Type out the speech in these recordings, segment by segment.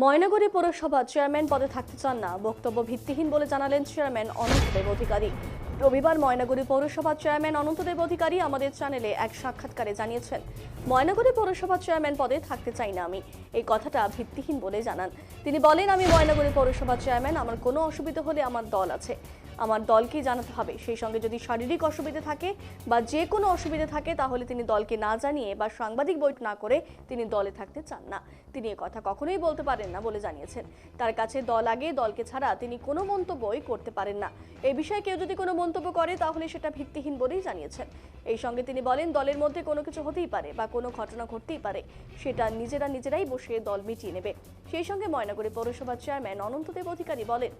ময়নাগুড়ি পৌরসভা চেয়ারম্যান পদে থাকতে চান না। বক্তব্য ভিত্তিহীন বলে জানালেন চেয়ারম্যান অনন্তদেব অধিকারী। রবিবার ময়নাগুড়ি পৌরসভা চেয়ারম্যান অনন্তদেব অধিকারী আমাদের চ্যানেলে এক সাক্ষাৎকারে জানিয়েছেন, ময়নাগুড়ি পৌরসভা চেয়ারম্যান পদে থাকতে চাই না আমি। এই কথাটা ভিত্তিহীন বলে জানান। তিনি বলেন, আমি ময়নাগুড়ি পৌরসভা চেয়ারম্যান, আমার কোনো অসুবিধা হলে আমার দল আছে। আমার দলকেই জানাতে হবে। সেই সঙ্গে যদি শারীরিক অসুবিধা থাকে বা যে কোনো অসুবিধা থাকে, তাহলে তিনি দলকে না জানিয়ে বা সাংবাদিক বৈঠক না করে তিনি দলে থাকতে চান না। তিনি এ কথা কখনোই বলতে পারেন না বলে জানিয়েছেন। তার কাছে দল আগে, দলকে ছাড়া তিনি কোনো মন্তব্যই করতে পারেন না। এই বিষয়ে কেউ যদি কোনো মন্তব্য করে, তাহলে সেটা ভিত্তিহীন বলেই জানিয়েছেন। এই সঙ্গে তিনি বলেন, দলের মধ্যে কোনো কিছু হতেই পারে বা কোনো ঘটনা ঘটতেই পারে। সেটা নিজেরা নিজেরাই বসে দল মিটিয়ে নেবে। সেই সঙ্গে ময়নাগুড়ি পৌরসভার চেয়ারম্যান অনন্তদেব অধিকারী বলেন,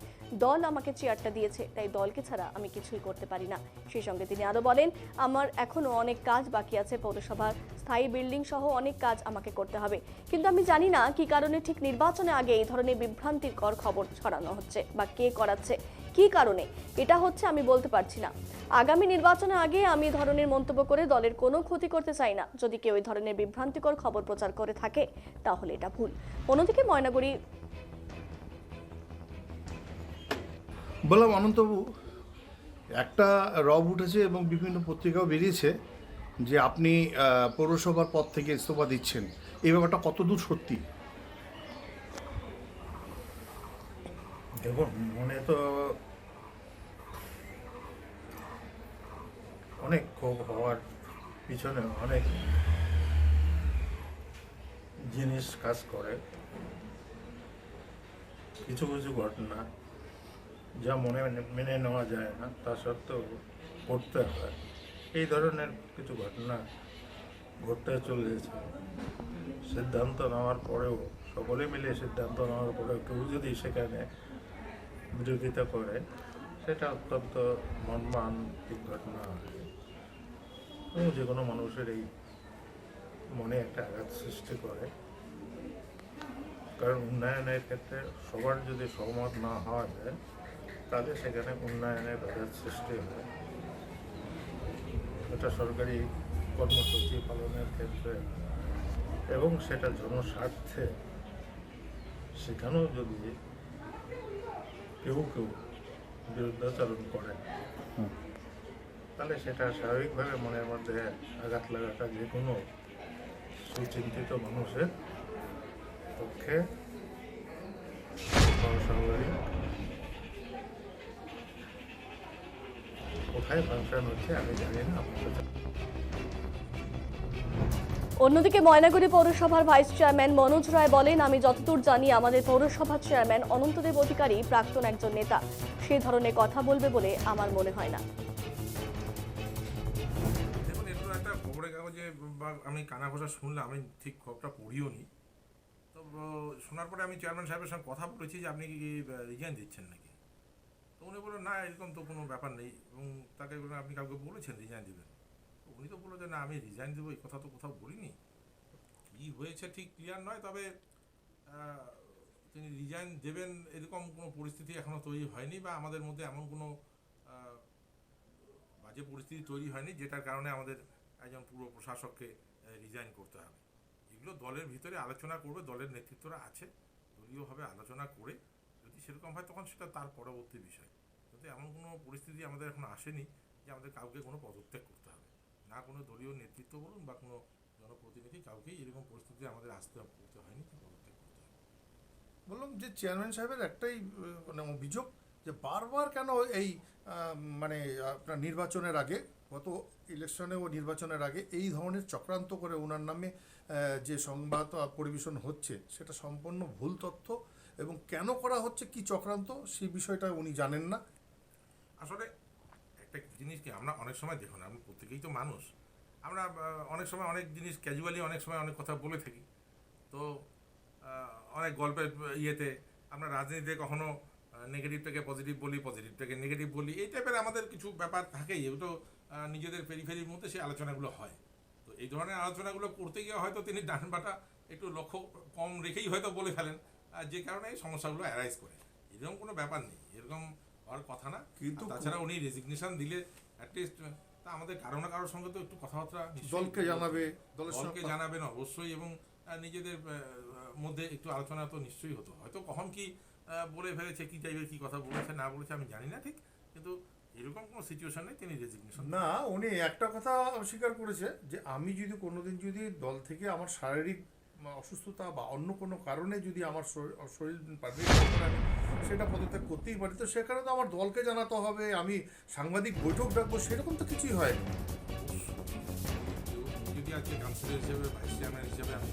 দল আমাকে চেয়ারটা দিয়েছে, তাই দলকে ছাড়া আমি কিছুই করতে পারি না। সেই সঙ্গে তিনি আরও বলেন, আমার এখনও অনেক কাজ বাকি আছে, পৌরসভার স্থায়ী বিল্ডিং সহ অনেক কাজ আমাকে করতে হবে। কিন্তু আমি জানি না কি কারণে ঠিক নির্বাচনে আগে এই ধরনের বিভ্রান্তিকর খবর ছড়ানো হচ্ছে বা কে করাচ্ছে। কি কারণে? এটা হচ্ছে আমি বলতে পারছি না। আগামী নির্বাচনের আগে আমি ধরনের মন্তব্য করে দলের কোনো ক্ষতি করতে চাই না। যদি কেউ এই ধরনের বিভ্রান্তিকর খবর প্রচার করে থাকে, তাহলে এটা ভুল। অন্যদিকে ময়নাগুড়ি বললাম, অনন্তবাবু, একটা রব উঠেছে এবং বিভিন্ন পত্রিকাও বেরিয়েছে যে আপনি পৌরসভার পদ থেকে ইস্তফা দিচ্ছেন। এই ব্যাপারটা কতদূর সত্যি? দেখুন, মনে তো অনেক ক্ষোভ হওয়ার পিছনে অনেক জিনিস কাজ করে। কিছু কিছু ঘটনা যা মনে মেনে নেওয়া যায় না, তা সত্ত্বেও করতে হয়। এই ধরনের কিছু ঘটনা ঘটতে চলেছে। সিদ্ধান্ত নেওয়ার পরেও, সকলে মিলে সিদ্ধান্ত নেওয়ার পরেও কেউ যদি সেখানে বিরোধিতা করে, সেটা অত্যন্ত মর্মান্তিক ঘটনা। এবং যে কোনো মানুষের এই মনে একটা আঘাত সৃষ্টি করে। কারণ উন্নয়নের ক্ষেত্রে সবার যদি সহমত না যায় তাহলে সেখানে উন্নয়নের আঘাত সৃষ্টি হয়। এটা সরকারি কর্মসূচি পালনের ক্ষেত্রে এবং সেটা জনস্বার্থে সেখানেও যদি কেউ কেউ বিরুদ্ধাচরণ করে তাহলে সেটা স্বাভাবিকভাবে মনের মধ্যে আঘাত লাগাটা যে কোনো সুচিন্তিত মানুষের পক্ষে কোথায় ফাংশন হচ্ছে আমি জানি না অন্যদিকে ময়নাগুড়ি পৌরসভার ভাইস চেয়ারম্যান মনোজ রায় বলেন আমি যতদূর জানি আমাদের পৌরসভার চেয়ারম্যান অনন্তদেব অধিকারী প্রাক্তন একজন নেতা। সেই ধরনের কথা বলবে বলে আমার মনে হয় না। দেখুন এগুলো একটা খবরের কাগজে বা আমি কানা ঘোষা শুনলাম আমি ঠিক খবরটা পড়িও নি। তো শোনার পরে আমি চেয়ারম্যান সাহেবের সঙ্গে কথা বলেছি যে আপনি কি রিজাইন দিচ্ছেন নাকি? না, এরকম তো কোনো ব্যাপার নেই। এবং তাকে আপনি কাউকে বলেছেন রিজাইন দেবেন? উনি তো বলল যে, না, আমি রিজাইন দেবো, এই কথা তো কোথাও বলিনি। কী হয়েছে ঠিক ক্লিয়ার নয়, তবে তিনি রিজাইন দেবেন এরকম কোনো পরিস্থিতি এখনও তৈরি হয়নি বা আমাদের মধ্যে এমন কোনো বাজে পরিস্থিতি তৈরি হয়নি যেটার কারণে আমাদের একজন পুরো প্রশাসককে রিজাইন করতে হবে। এগুলো দলের ভিতরে আলোচনা করবে, দলের নেতৃত্বরা আছে, দলীয়ভাবে আলোচনা করে যদি সেরকম হয় তখন সেটা তার পরবর্তী বিষয়। কিন্তু এমন কোনো পরিস্থিতি আমাদের এখন আসেনি যে আমাদের কাউকে কোনো পদত্যাগ করতে হবে। না কোনো দলীয় নেতৃত্ব বলুন বা কোনো জনপ্রতিনিধি কাউকেই এরকম পরিস্থিতি আমাদের আসতে করতে হয়নি পদত্যাগ করতে হবে। বললাম যে চেয়ারম্যান সাহেবের একটাই মানে অভিযোগ যে বারবার কেন এই মানে আপনার নির্বাচনের আগে, গত ইলেকশনে ও নির্বাচনের আগে এই ধরনের চক্রান্ত করে ওনার নামে যে সংবাদ পরিবেশন হচ্ছে, সেটা সম্পূর্ণ ভুল তথ্য এবং কেন করা হচ্ছে, কি চক্রান্ত সেই বিষয়টা উনি জানেন না। আসলে একটা জিনিস কি, আমরা অনেক সময় দেখুন আমরা প্রত্যেকেই তো মানুষ। আমরা অনেক সময় অনেক জিনিস ক্যাজুয়ালি অনেক সময় অনেক কথা বলে থাকি। তো অনেক গল্পের ইয়েতে আমরা রাজনীতিতে কখনো নেগেটিভটাকে পজিটিভ বলি পজিটিভটাকে নেগেটিভ বলি, এই টাইপের আমাদের কিছু ব্যাপার থাকেই। এগুলো নিজেদের পেরিফেরির মধ্যে সেই আলোচনাগুলো হয়। তো এই ধরনের আলোচনাগুলো করতে গিয়ে হয়তো তিনি ডান বাটা একটু লক্ষ্য কম রেখেই হয়তো বলে ফেলেন যে কারণে এই সমস্যাগুলো অ্যারাইজ করে। এরকম কোনো ব্যাপার নেই। এরকম হওয়ার কথা না কিন্তু তাছাড়া উনি রেজিগনেশন দিলে অ্যাটলিস্ট তা আমাদের কারও না কারোর সঙ্গে তো একটু কথাবার্তা দলকে জানাবে দলের দলকে সঙ্গে জানাবেন অবশ্যই এবং নিজেদের মধ্যে একটু আলোচনা তো নিশ্চয়ই হতো। হয়তো কখন কি বলে ফেলেছে কি টাইপের কি কথা বলেছে না বলেছে আমি জানি না ঠিক কিন্তু এরকম কোনো সিচুয়েশন নেই তিনি রেজিগনেশন না উনি একটা কথা স্বীকার করেছে যে আমি যদি কোনোদিন যদি দল থেকে আমার শারীরিক অসুস্থতা বা অন্য কোনো কারণে যদি আমার শরীর শরীর না সেটা পদত্যাগ করতেই পারি। তো সেখানে তো আমার দলকে জানাতে হবে, আমি সাংবাদিক বৈঠক ডাকবো, সেরকম তো কিছুই হয় যদি আজকে কাউন্সিলর হিসেবে, ভাইস চেয়ারম্যান হিসেবে আমি